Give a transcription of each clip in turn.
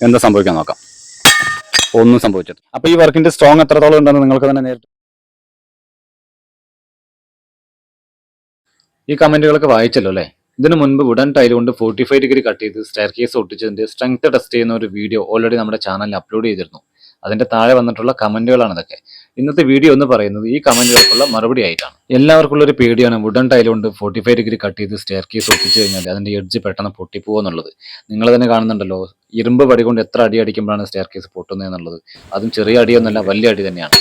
എന്താ സംഭവിക്കാൻ നോക്കാം. ഒന്നും സംഭവിച്ചത് അപ്പൊ ഈ വർക്കിന്റെ സ്ട്രോങ് എത്രത്തോളം ഉണ്ടെന്ന് നിങ്ങൾക്ക് തന്നെ നേരിട്ട് ഈ കമന്റുകളൊക്കെ വായിച്ചല്ലോ അല്ലേ? ഇതിനു മുൻപ് വുഡൻ ടൈൽ കൊണ്ട് ഫോർട്ടി ഫൈവ് ഡിഗ്രി കട്ട് ചെയ്ത് സ്റ്റെയർ കേസ് ഒട്ടിച്ചതിന്റെ സ്ട്രെങ്ത് ടെസ്റ്റ് ചെയ്യുന്ന ഒരു വീഡിയോ ഓൾറെഡി നമ്മുടെ ചാനലിൽ അപ്ലോഡ് ചെയ്തിരുന്നു. അതിന്റെ താഴെ വന്നിട്ടുള്ള കമന്റുകളാണ് ഇതൊക്കെ. ഇന്നത്തെ വീഡിയോ എന്ന് പറയുന്നത് ഈ കമന്റുകൾക്കുള്ള മറുപടി ആയിട്ടാണ്. എല്ലാവർക്കുള്ള ഒരു പേടിയാണ്. വുഡൻ ടൈൽ കൊണ്ട് ഫോർട്ടി ഫൈവ് ഡിഗ്രി കട്ട് ചെയ്ത് സ്റ്റെയർ കേസ് ഒട്ടിച്ചു കഴിഞ്ഞാൽ അതിന്റെ എഡ്ജ് പെട്ടെന്ന് പൊട്ടിപ്പോകും എന്നുള്ളത്. നിങ്ങൾ തന്നെ കാണുന്നുണ്ടല്ലോ. ഇരുമ്പ് പടി കൊണ്ട് എത്ര അടി അടിക്കുമ്പോഴാണ് സ്റ്റെയർ കേസ് പൊട്ടുന്നത് എന്നുള്ളത്. അതും ചെറിയ അടിയൊന്നല്ല വലിയ അടി തന്നെയാണ്.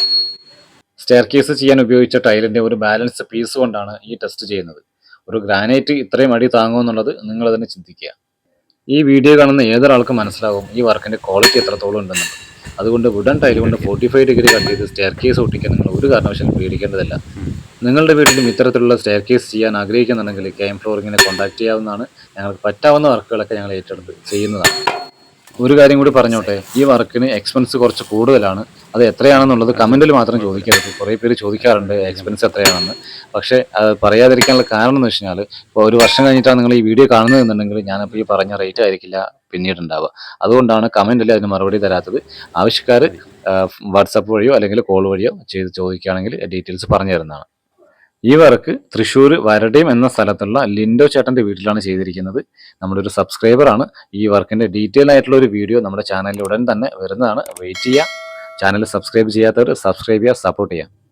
സ്റ്റെയർ കേസ് ചെയ്യാൻ ഉപയോഗിച്ച ടൈലിന്റെ ഒരു ബാലൻസ് പീസ് കൊണ്ടാണ് ഈ ടെസ്റ്റ് ചെയ്യുന്നത്. ഒരു ഗ്രാനൈറ്റ് ഇത്രയും അടി താങ്ങുമെന്നുള്ളത് നിങ്ങൾ തന്നെ ചിന്തിക്കുക. ഈ വീഡിയോ കാണുന്ന ഏതൊരാൾക്കും മനസ്സിലാകും ഈ വർക്കിന്റെ ക്വാളിറ്റി എത്രത്തോളം ഉണ്ടെന്നുള്ളത്. അതുകൊണ്ട് വുഡൻ ടൈൽ കൊണ്ട് ഫോർട്ടി ഫൈവ് ഡിഗ്രി കട്ട് ചെയ്ത് സ്റ്റെയർ കേസ് ഒട്ടിക്കാൻ നിങ്ങൾ ഒരു കാരണവശാലും പേടിക്കേണ്ടതല്ല. നിങ്ങളുടെ വീട്ടിലും ഇത്തരത്തിലുള്ള സ്റ്റെയർ കേസ് ചെയ്യാൻ ആഗ്രഹിക്കുന്നുണ്ടെങ്കിൽ കെയം ഫ്ലോറിങ്ങിനെ കോൺടാക്ട് ചെയ്യാവുന്നതാണ്. ഞങ്ങൾക്ക് പറ്റാവുന്ന വർക്കുകളൊക്കെ ഞങ്ങൾ ഏറ്റെടുത്ത് ചെയ്യുന്നതാണ്. ഒരു കാര്യം കൂടി പറഞ്ഞോട്ടെ ഈ വർക്കിന് എക്സ്പെൻസ് കുറച്ച് കൂടുതലാണ്. അത് എത്രയാണെന്നുള്ളത് കമന്റിൽ മാത്രം ചോദിക്കരുത്. കുറേ പേര് ചോദിക്കാറുണ്ട് എക്സ്പെൻസ് എത്രയാണെന്ന്. പക്ഷേ അത് പറയാതിരിക്കാനുള്ള കാരണം എന്ന് വെച്ചാൽ ഇപ്പോൾ ഒരു വർഷം കഴിഞ്ഞിട്ടാണ് നിങ്ങൾ ഈ വീഡിയോ കാണുന്നതെന്നുണ്ടെങ്കിൽ ഞാനിപ്പോൾ ഈ പറഞ്ഞ റേറ്റ് ആയിരിക്കില്ല പിന്നീട് ഉണ്ടാവുക അതുകൊണ്ടാണ് കമന്റിൽ അതിന് മറുപടി തരാത്തത്. ആവശ്യക്കാർ വാട്സപ്പ് വഴിയോ അല്ലെങ്കിൽ കോൾ വഴിയോ ചെയ്ത് ചോദിക്കുകയാണെങ്കിൽ ഡീറ്റെയിൽസ് പറഞ്ഞു തരുന്നതാണ്. ഈ വർക്ക് തൃശ്ശൂർ വരടേം എന്ന സ്ഥലത്തുള്ള ലിൻഡോ ചേട്ടന്റെ വീട്ടിലാണ് ചെയ്തിരിക്കുന്നത്. നമ്മുടെ ഒരു സബ്സ്ക്രൈബർ ആണ്. ഈ വർക്കിന്റെ ഡീറ്റെയിൽ ആയിട്ടുള്ള ഒരു വീഡിയോ നമ്മുടെ ചാനലിൽ ഉടൻ തന്നെ വരുന്നതാണ്. വെയിറ്റ് ചെയ്യുക. ചാനൽ സബ്സ്ക്രൈബ് ചെയ്യാത്തവർ സബ്സ്ക്രൈബ് ചെയ്യുക സപ്പോർട്ട് ചെയ്യുക.